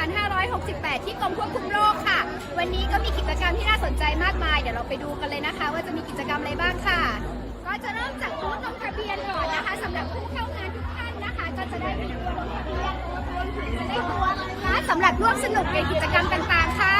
18ที่กรมควบคุมโรคค่ะ วันนี้ก็มีกิจกรรมที่น่าสนใจมากมาย เดี๋ยวเราไปดูกันเลยนะคะ ว่าจะมีกิจกรรมอะไรบ้างค่ะ ก็จะเริ่มจากบูธลงทะเบียนก่อนนะคะสำหรับผู้เข้างานทุกท่านนะคะ ก็จะได้มีตัวลงทะเบียนรวมถึงจะได้ตัวนะสำหรับร่วมสนุกในกิจกรรมต่างๆค่ะ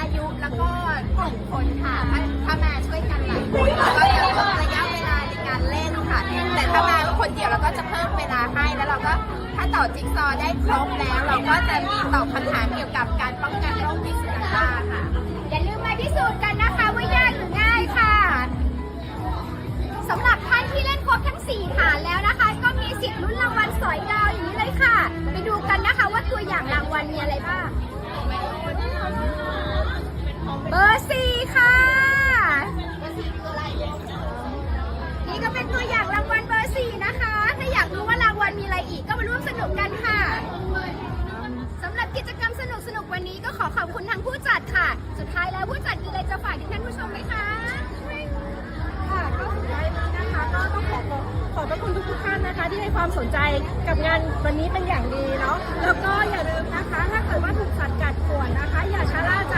อายุแล้วก็กลุ่มคนค่ะ ถ้าถ้ามาช่วยกันหลายคนเราก็จะลดระยะเวลาในการเล่นค่ะ แต่ถ้ามาคนเดียวเราก็จะเพิ่มเวลาให้แล้วเราก็ถ้าต่อจิ๊กซอว์ได้ครบแล้ว เราก็จะมีตอบคำถามเกี่ยวกับการป้องกันโรคพิษสุนัขบ้าค่ะ อย่าลืมมาพิสูจน์กันนะคะว่ายากหรือง่ายค่ะสำหรับท่านที่เล่นครบทั้ง 4 ฐานแล้วนะคะ ก็มีสิทธิ์ลุ้นรางวัลสอยดาวอย่างนี้เลยค่ะ ไปดูกันนะคะว่าตัวอย่างรางวัลมีอะไรบ้าง นี่ก็เป็นตัวอย่างรางวัลเบอร์สี่นะคะ ถ้าอยากรู้ว่ารางวัลมีอะไรอีกก็มาร่วมสนุกกันค่ะสำหรับกิจกรรมสนุกสนุกๆวันนี้ก็ขอขอบคุณทางผู้จัดค่ะ สุดท้ายแล้วผู้จัดมีอะไรจะฝากถึงท่านผู้ชมไหมคะค่ะก็สุดท้ายนี้นะคะก็ต้องขอขอขอบพระคุณทุกๆท่านนะคะ ที่ให้ความสนใจกับงานวันนี้เป็นอย่างดีเนาะแล้วก็อย่าลืมนะคะ ถ้าเกิดว่าถูกสัตว์กัดข่วนนะคะ อย่าชะล่าใจ